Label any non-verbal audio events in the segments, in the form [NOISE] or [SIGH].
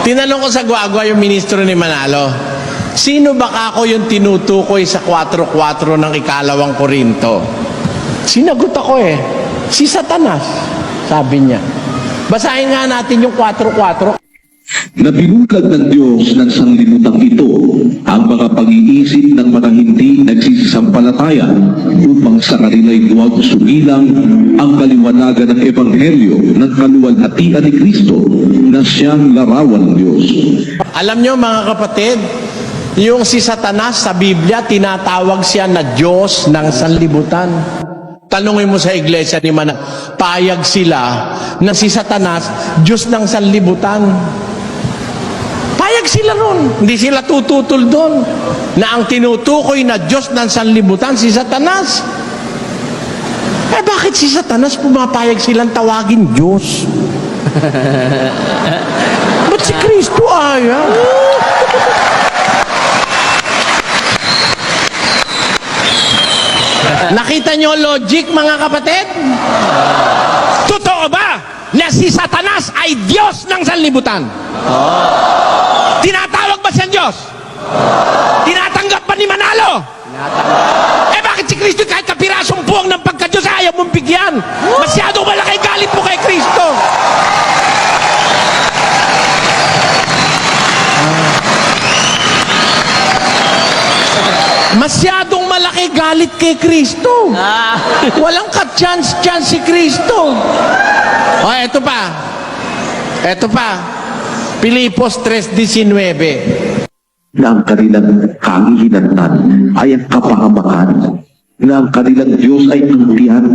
Tinanong ko sa Guagua yung ministro ni Manalo, sino ba ako yung tinutukoy sa 4-4 ng ikalawang Korinto? Sinagot ako eh, si Satanas, sabi niya. Basahin nga natin yung 4-4. Na binulag ng Diyos ng sanglibutan ito ang mga pag-iisip ng mga hindi nagsisisampalataya upang sa kanila'y huwag sumilang ang kaliwanagan ng Ebanghelyo ng kaluwalhatian ni Kristo na siyang larawan ng Diyos. Alam nyo mga kapatid, yung si Satanas sa Biblia, tinatawag siya na Diyos ng sanlibutan. Tanungin mo sa iglesia ni Mana, payag sila na si Satanas, Diyos ng sanlibutan. Sila ron. Hindi sila tututol doon. Na ang tinutukoy na Diyos ng sanlibutan, si Satanas. Eh bakit si Satanas pumapayag silang tawagin Diyos? [LAUGHS] Ba't si Kristo ayaw? Nakita nyo logic mga kapatid? Totoo ba na si Satanas ay Diyos ng sanlibutan? Tinatawag ba siyang Diyos? Tinatanggap Manalo? Eh bakit si Kristo kahit kapirasong puwang ng pagka-Diyos ayaw mong bigyan? Masyadong malaki galit mo kay Kristo. Masyadong malaki galit kay Kristo. Walang ka-chance-chance si Kristo. O, eto pa. Eto pa. Pilipos 3.19. na ang kanilang kahihinatnan ay ang kapahamakan, na ang kanilang Diyos ay ang tiyan,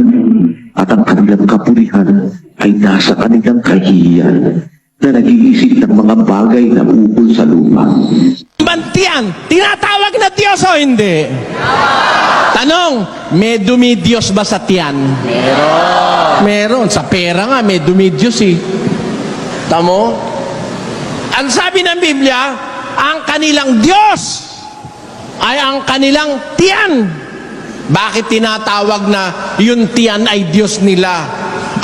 at ang kanilang kapulihan ay nasa kanilang kahihiyan, na nag-iisip ng mga bagay na ukol sa lupa. Bantian, tinatawag na Diyos o hindi? Tanong, may dumidiyos ba sa tiyan? Meron. Meron. Sa pera nga, may dumidiyos eh. Tamo? Ang sabi ng Biblia, ang kanilang Diyos ay ang kanilang tiyan. Bakit tinatawag na yung tiyan ay Diyos nila?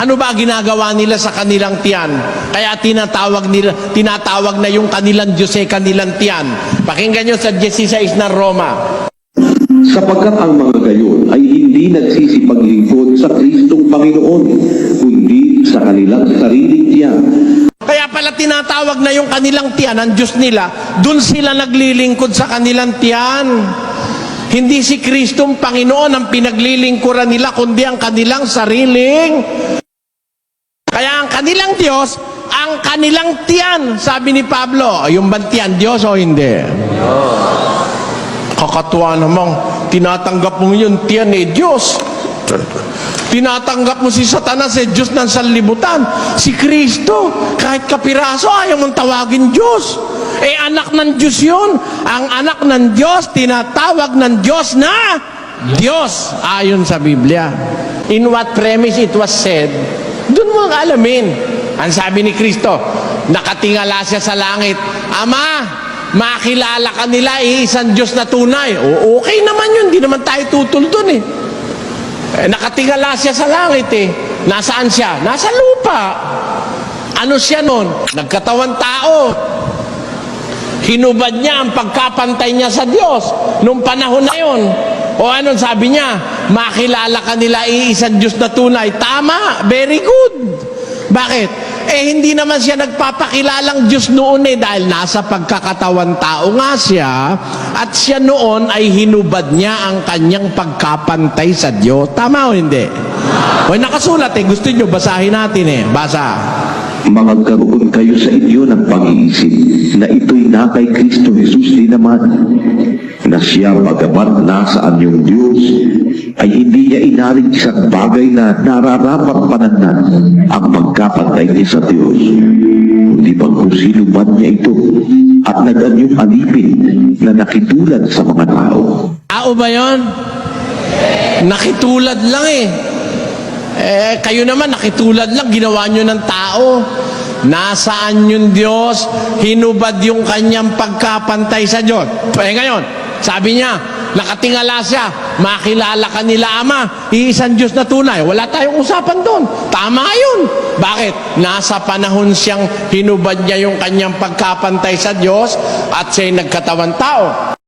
Ano ba ginagawa nila sa kanilang tiyan? Kaya tinatawag nila, tinatawag na yung kanilang Diyos ay kanilang tiyan. Pakinggan nyo sa 16 ng Roma. Sapagkat ang mga gayon ay hindi nagsisipaglingkod sa Kristong Panginoon, kundi sa kanilang sariling tiyan. Pala tinatawag na yung kanilang tiyan, ang Diyos nila, dun sila naglilingkod sa kanilang tiyan. Hindi si Kristong Panginoon ang pinaglilingkuran nila, kundi ang kanilang sariling. Kaya ang kanilang Diyos, ang kanilang tiyan. Sabi ni Pablo, yung bantiyan, Diyos o hindi? Kakatuwa namang tinatanggap mo yung tiyan eh, Diyos. Tinatanggap mo si Satanas eh, Diyos ng sanlibutan. Si Kristo, kahit kapiraso, ayaw mong tawagin Diyos. Eh, anak ng Diyos yun. Ang anak ng Diyos, tinatawag ng Diyos na Diyos, ayon sa Biblia. In what premise it was said, doon mo ang alamin. Ang sabi ni Kristo, nakatingala siya sa langit, Ama, makilala ka nila, iisang Diyos na tunay. O, okay naman yun, di naman tayo tutol dun eh. Eh, nakatingala siya sa langit eh. Nasaan siya? Nasa lupa. Ano siya nun? Nagkatawan tao. Hinubad niya ang pagkapantay niya sa Diyos nung panahon na yon. O anong sabi niya? Makilala ka nila iisang Diyos na tunay. Tama, very good. Bakit? Eh hindi naman siya nagpapakilalang Diyos noon eh dahil nasa pagkakatawan tao nga siya at siya noon ay hinubad niya ang kanyang pagkapantay sa Diyos. Tama o hindi? O nakasulat eh, gusto niyo basahin natin eh. Basa. Magkaroon kayo sa inyo ng pag-iisip na ito'y na kay Kristo Jesus din naman, na siya bagamat nasa anyong Diyos, ay hindi niya inaring isang bagay na nararapat panagnan ang pagkapantay niya sa Diyos. Kundi pagkusino man niya ito at nag-anyong alipin na nakitulad sa mga tao. Tao ba yon? Nakitulad lang eh. Eh, kayo naman, nakitulad lang, ginawa nyo ng tao. Nasaan yung Diyos? Hinubad yung kanyang pagkapantay sa Diyos. Eh ngayon, sabi niya, nakatingala siya, makilala ka nila Ama, iisang Diyos na tunay. Wala tayong usapan doon. Tama yun. Bakit? Nasa panahon siyang hinubad niya yung kanyang pagkapantay sa Diyos at siya'y nagkatawan tao.